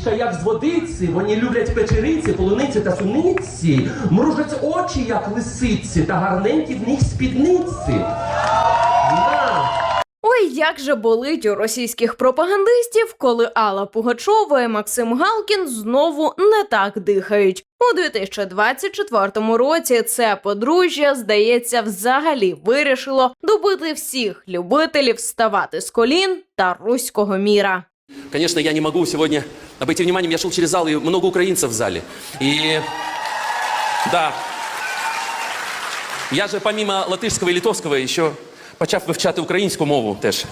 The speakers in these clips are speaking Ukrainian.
кличка, як з водиці, вони люблять печериці, полуниці та суниці, мружать очі, як лисиці, та гарненькі в них спідниці. Ой, як же болить у російських пропагандистів, коли Алла Пугачова і Максим Галкін знову не так дихають. У 2024 році це подружжя, здається, взагалі вирішило добити всіх любителів вставати з колін та руського міра. Конечно, я не могу сегодня обойти вниманием. Я шел через зал, и много украинцев в зале. И да, я же помимо латышского и литовского еще почав вивчати українську мову теж.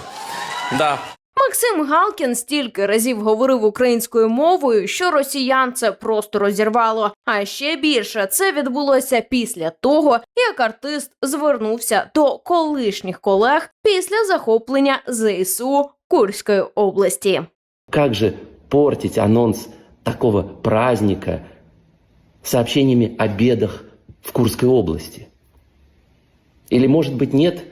Да. Максим Галкін стільки разів говорив українською мовою, що росіян це просто розірвало. А ще більше це відбулося після того, як артист звернувся до колишніх колег після захоплення ЗСУ Курської області. Как же портить анонс такого праздника сообщениями о бедах в Курской области? Или, может быть, нет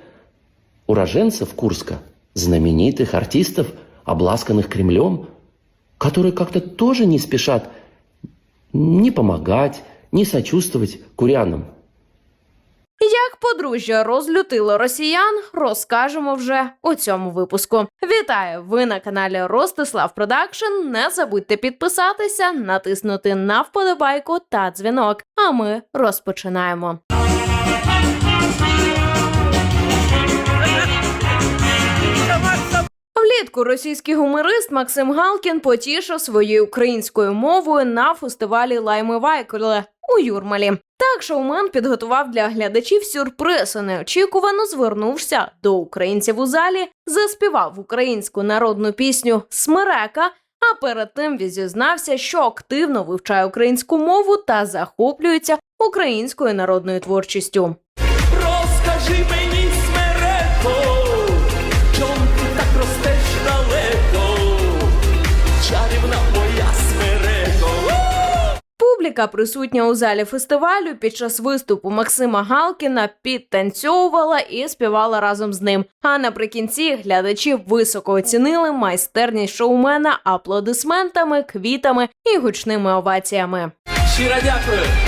уроженцев Курска, знаменитых артистов, обласканных Кремлем, которые как-то тоже не спешат ни помогать, ни сочувствовать курянам? Подружжя розлютило росіян, розкажемо вже у цьому випуску. Вітаю! Ви на каналі Ростислав Продакшн. Не забудьте підписатися, натиснути на вподобайку та дзвінок. А ми розпочинаємо. Влітку російський гуморист Максим Галкін потішив своєю українською мовою на фестивалі Лайми Вайколе у Юрмалі. Так шоумен підготував для глядачів сюрприз і неочікувано звернувся до українців у залі, заспівав українську народну пісню Смерека. А перед тим він зізнався, що активно вивчає українську мову та захоплюється українською народною творчістю. Розкажи мені, Публіка, присутня у залі фестивалю, під час виступу Максима Галкіна підтанцьовувала і співала разом з ним. А наприкінці глядачі високо оцінили майстерність шоумена аплодисментами, квітами і гучними оваціями. Щиро дякую.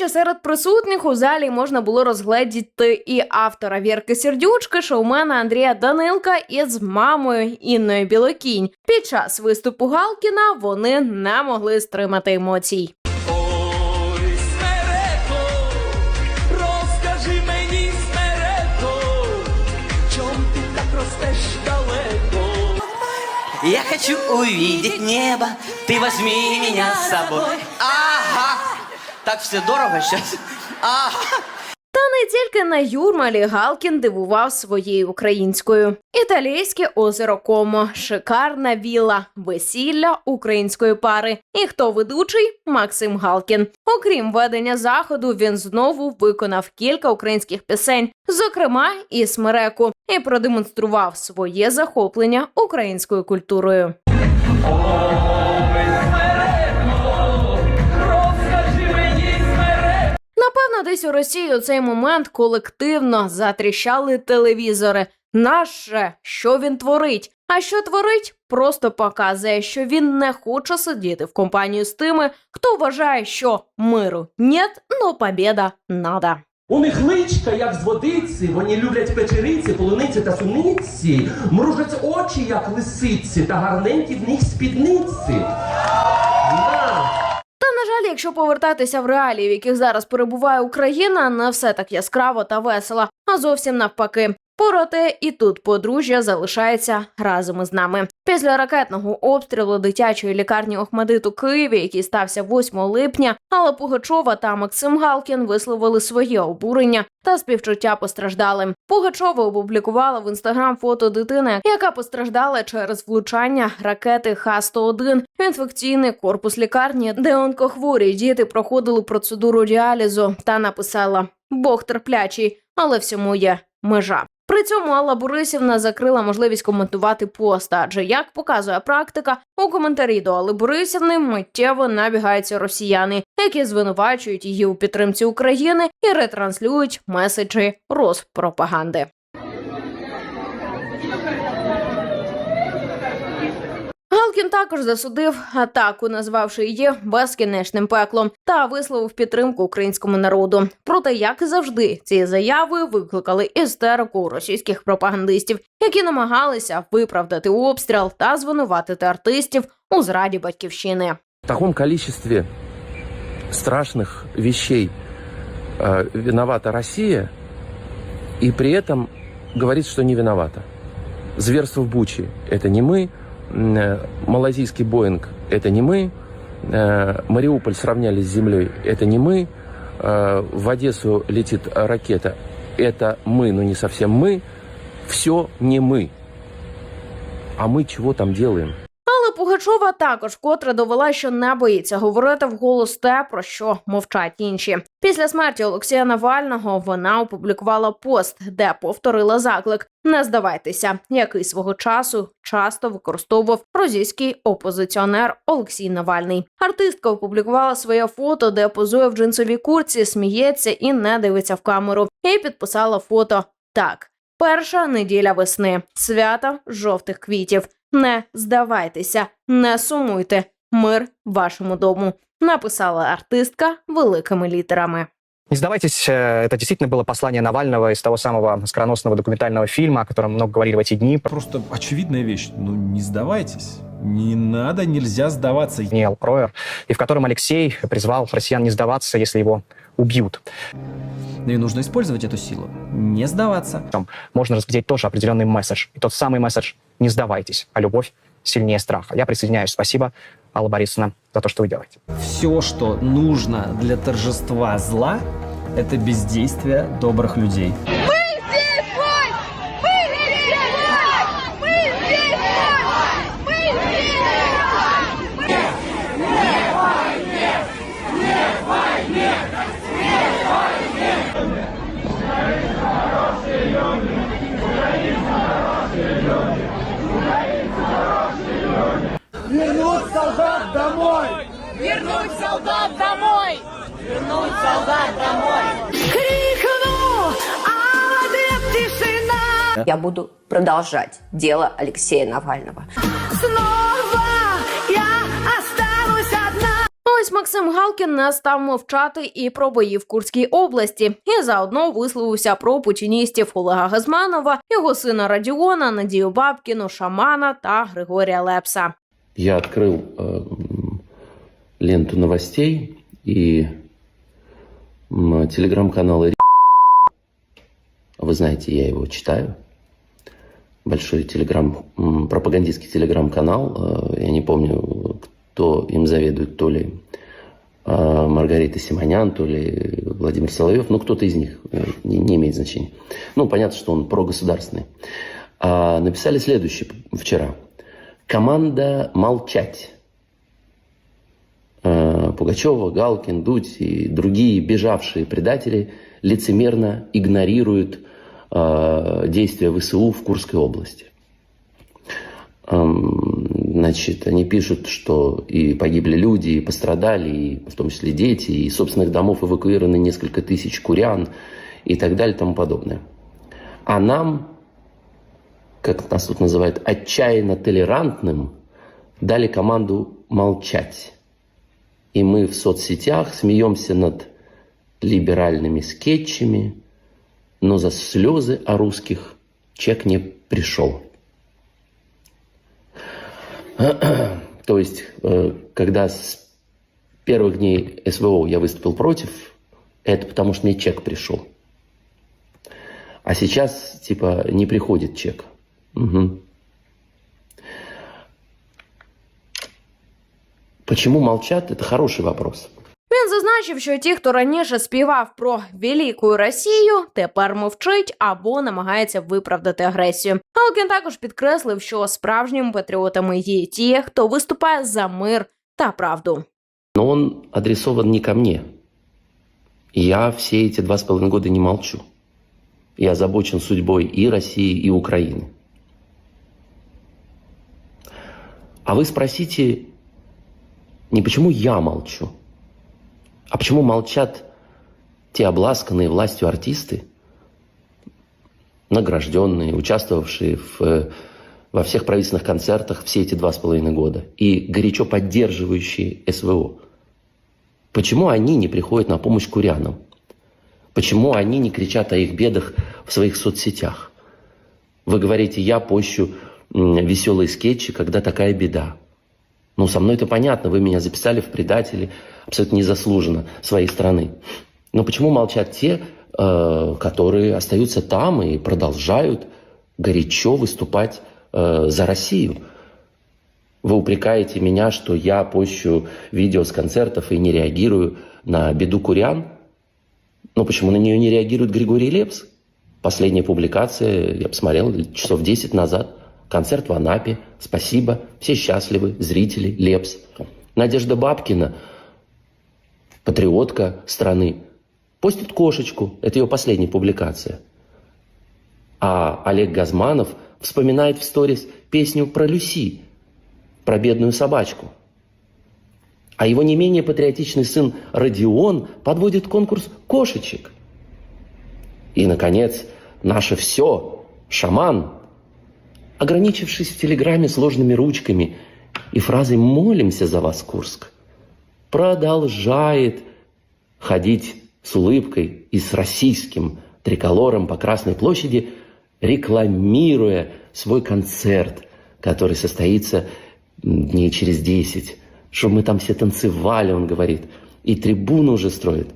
Речі, серед присутніх у залі можна було розгледіти і автора Вірки Сердючки, шоумена Андрія Данилка із мамою Інною Білокінь. Під час виступу Галкіна вони не могли стримати емоцій. Я хочу увидеть небо, ты возьми меня с собой. Ага. Так все дорого сейчас. Ага. Та не тільки на Юрмалі Галкін дивував своєю українською. Італійське озеро Комо, шикарна вілла, весілля української пари. І хто ведучий? Максим Галкін. Окрім ведення заходу, він знову виконав кілька українських пісень, зокрема і смереку, і продемонстрував своє захоплення українською культурою. Напевно, десь у Росії у цей момент колективно затріщали телевізори. Наше, що він творить? А що творить? Просто показує, що він не хоче сидіти в компанії з тими, хто вважає, що миру нет, но побєда надо. У них личка, як з водиці, вони люблять печериці, полуниці та суниці, мружать очі, як лисиці, та гарненькі в них спідниці. Жаль, якщо повертатися в реалії, в яких зараз перебуває Україна, не все так яскраво та весело, а зовсім навпаки. Проте і тут подружжя залишається разом із нами. Після ракетного обстрілу дитячої лікарні Охмадит Києві, який стався 8 липня, Алла Пугачова та Максим Галкін висловили своє обурення та співчуття постраждалим. Пугачова опублікувала в інстаграм фото дитини, яка постраждала через влучання ракети Х-101 в інфекційний корпус лікарні, де онкохворі діти проходили процедуру діалізу, та написала: Бог терплячий, але всьому є межа. При цьому Алла Борисівна закрила можливість коментувати пост, адже як показує практика, у коментарі до Алли Борисівни миттєво набігаються росіяни, які звинувачують її у підтримці України і ретранслюють меседжі розпропаганди. Галкін також засудив атаку, назвавши її безкінечним пеклом, та висловив підтримку українському народу. Проте, як і завжди, ці заяви викликали істерику у російських пропагандистів, які намагалися виправдати обстріл та звинуватити артистів у зраді батьківщини. В таком количестве страшных вещей э, виновата Россия, и при этом говорит, что не виновата. Зверство в Буче – это не мы, м, э, Малазийский Боинг – это не мы, э, Мариуполь сравняли с землей – это не мы, э, в Одессу летит ракета – это мы, но не совсем мы, все не мы. А мы чего там делаем? Пугачова також вкотре довела, що не боїться говорити вголос те, про що мовчать інші. Після смерті Олексія Навального вона опублікувала пост, де повторила заклик: не здавайтеся, який свого часу часто використовував російський опозиціонер Олексій Навальний. Артистка опублікувала своє фото, де позує в джинсовій курці, сміється і не дивиться в камеру. І підписала фото так. Перша неділя весни, свята жовтих квітів. Не здавайтеся, не сумуйте. Мир вашому дому. Написала артистка великими літерами. Не сдавайтесь, э, это действительно было послание Навального из того самого скороносного документального фильма, о котором много говорили в эти дни. Просто очевидная вещь. Ну, не сдавайтесь. Не надо, нельзя сдаваться. Ниэл Роер, и в котором Алексей призвал россиян не сдаваться, если его убьют. Ну и нужно использовать эту силу. Не сдаваться. Там можно разглядеть тоже определенный месседж. И тот самый месседж «не сдавайтесь», а любовь сильнее страха. Я присоединяюсь. Спасибо, Алла Борисовна, за то, что вы делаете. Все, что нужно для торжества зла, это бездействие добрых людей. Я буду продолжать дело Алексея Навального. Снова я останусь одна! Ось Максим Галкін не став мовчати і про бої в Курській області, і заодно висловився про путіністів Олега Газманова, його сина Радіона, Надію Бабкіну, Шамана та Григорія Лепса. Я открыл э, м, ленту новостей и телеграм-канал. Вы знаете, я его читаю. Большой телеграм, пропагандистский телеграм-канал. Э, Я не помню, кто им заведует, то ли э, Маргарита Симонян, то ли Владимир Соловьев. Ну, кто-то из них, э, не, не имеет значения. Ну, понятно, что он прогосударственный. А написали следующее вчера. Команда «Молчать». Пугачева, Галкин, Дудь и другие бежавшие предатели лицемерно игнорируют э, действия ВСУ в Курской области. Значит, они пишут, что и погибли люди, и пострадали, и в том числе дети, и собственных домов эвакуированы несколько тысяч курян и так далее и тому подобное. А нам как нас тут называют, отчаянно толерантным, дали команду молчать. И мы в соцсетях смеемся над либеральными скетчами, но за слезы о русских чек не пришел. То есть, э, когда с первых дней СВО я выступил против, это потому что мне чек пришел. А сейчас, типа, не приходит чек. Мгм. Почему молчат? Это хороший вопрос. Він зазначив, що ті, хто раніше співав про велику Росію, тепер мовчить або намагається виправдати агресію. Галкін також підкреслив, що справжніми патріотами є ті, хто виступає за мир та правду. Но он адресован не ко мне. Я все эти два с половиной года не молчу. и озабочен судьбой и России, и Украины. А вы спросите, не почему я молчу, а почему молчат те обласканные властью артисты, награжденные, участвовавшие в, э, во всех правительственных концертах все эти два с половиной года и горячо поддерживающие СВО. Почему они не приходят на помощь курянам? Почему они не кричат о их бедах в своих соцсетях? Вы говорите, я пощу веселые скетчи, когда такая беда. Ну, со мной это понятно, вы меня записали в предатели абсолютно незаслуженно своей страны. Но почему молчат те, э, которые остаются там и продолжают горячо выступать э, за Россию? Вы упрекаете меня, что я пощу видео с концертов и не реагирую на беду курян? Но почему на нее не реагирует Григорий Лепс? Последняя публикация, я посмотрел, часов 10 назад. Концерт в Анапе. Спасибо. Все счастливы. Зрители. Лепс. Надежда Бабкина, патриотка страны, постит кошечку. Это ее последняя публикация. А Олег Газманов вспоминает в сторис песню про Люси, про бедную собачку. А его не менее патриотичный сын Родион подводит конкурс кошечек. И, наконец, наше все, шаман, ограничившись в телеграмме сложными ручками и фразой «молимся за вас, Курск», продолжает ходить с улыбкой и с российским триколором по Красной площади, рекламируя свой концерт, который состоится дней через 10. Что мы там все танцевали, он говорит, и трибуну уже строит.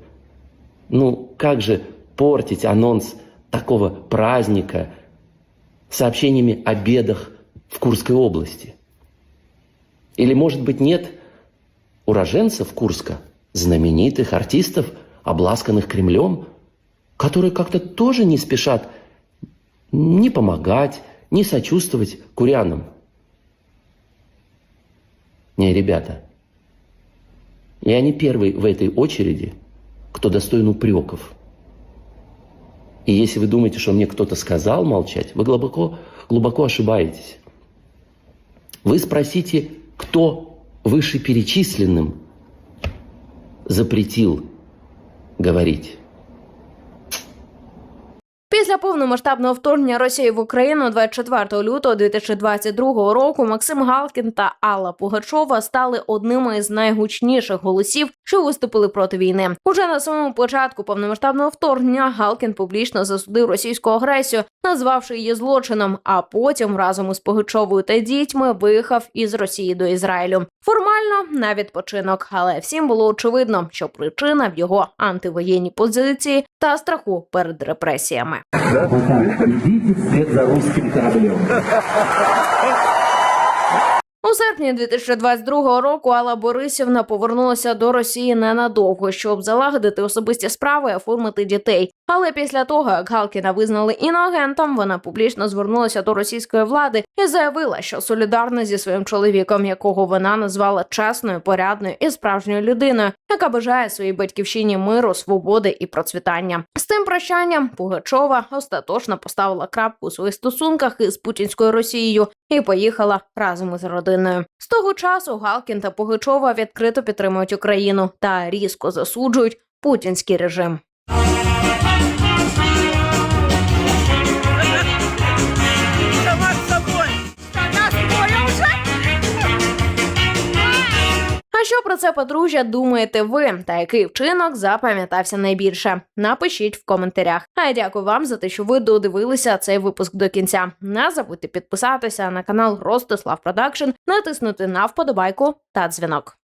Ну, как же портить анонс такого праздника сообщениями о бедах в Курской области? Или, может быть, нет уроженцев Курска, знаменитых артистов, обласканных Кремлем, которые как-то тоже не спешат ни помогать, ни сочувствовать курянам. Не, ребята, я не первый в этой очереди, кто достоин упреков. И если вы думаете, что мне кто-то сказал молчать, вы глубоко, глубоко ошибаетесь. Вы спросите, кто вышеперечисленным запретил говорить. Після повномасштабного вторгнення Росії в Україну 24 лютого 2022 року Максим Галкін та Алла Пугачова стали одними із найгучніших голосів, що виступили проти війни. Уже на самому початку повномасштабного вторгнення Галкін публічно засудив російську агресію, назвавши її злочином. А потім разом із Пугачовою та дітьми виїхав із Росії до Ізраїлю. Формально на відпочинок, але всім було очевидно, що причина в його антивоєнній позиції та страху перед репресіями. Идите вслед за русским кораблем. У серпні 2022 року Алла Борисівна повернулася до Росії ненадовго, щоб залагодити особисті справи і оформити дітей. Але після того, як Галкіна визнали іноагентом, вона публічно звернулася до російської влади і заявила, що солідарна зі своїм чоловіком, якого вона назвала чесною, порядною і справжньою людиною, яка бажає своїй батьківщині миру, свободи і процвітання. З тим прощанням Пугачова остаточно поставила крапку у своїх стосунках із путінською Росією і поїхала разом із родиною. З того часу Галкін та Пугачова відкрито підтримують Україну та різко засуджують путінський режим. Що про це подружжя думаєте ви? Та який вчинок запам'ятався найбільше? Напишіть в коментарях. А я дякую вам за те, що ви додивилися цей випуск до кінця. Не забудьте підписатися на канал Ростислав Продакшн, натиснути на вподобайку та дзвінок.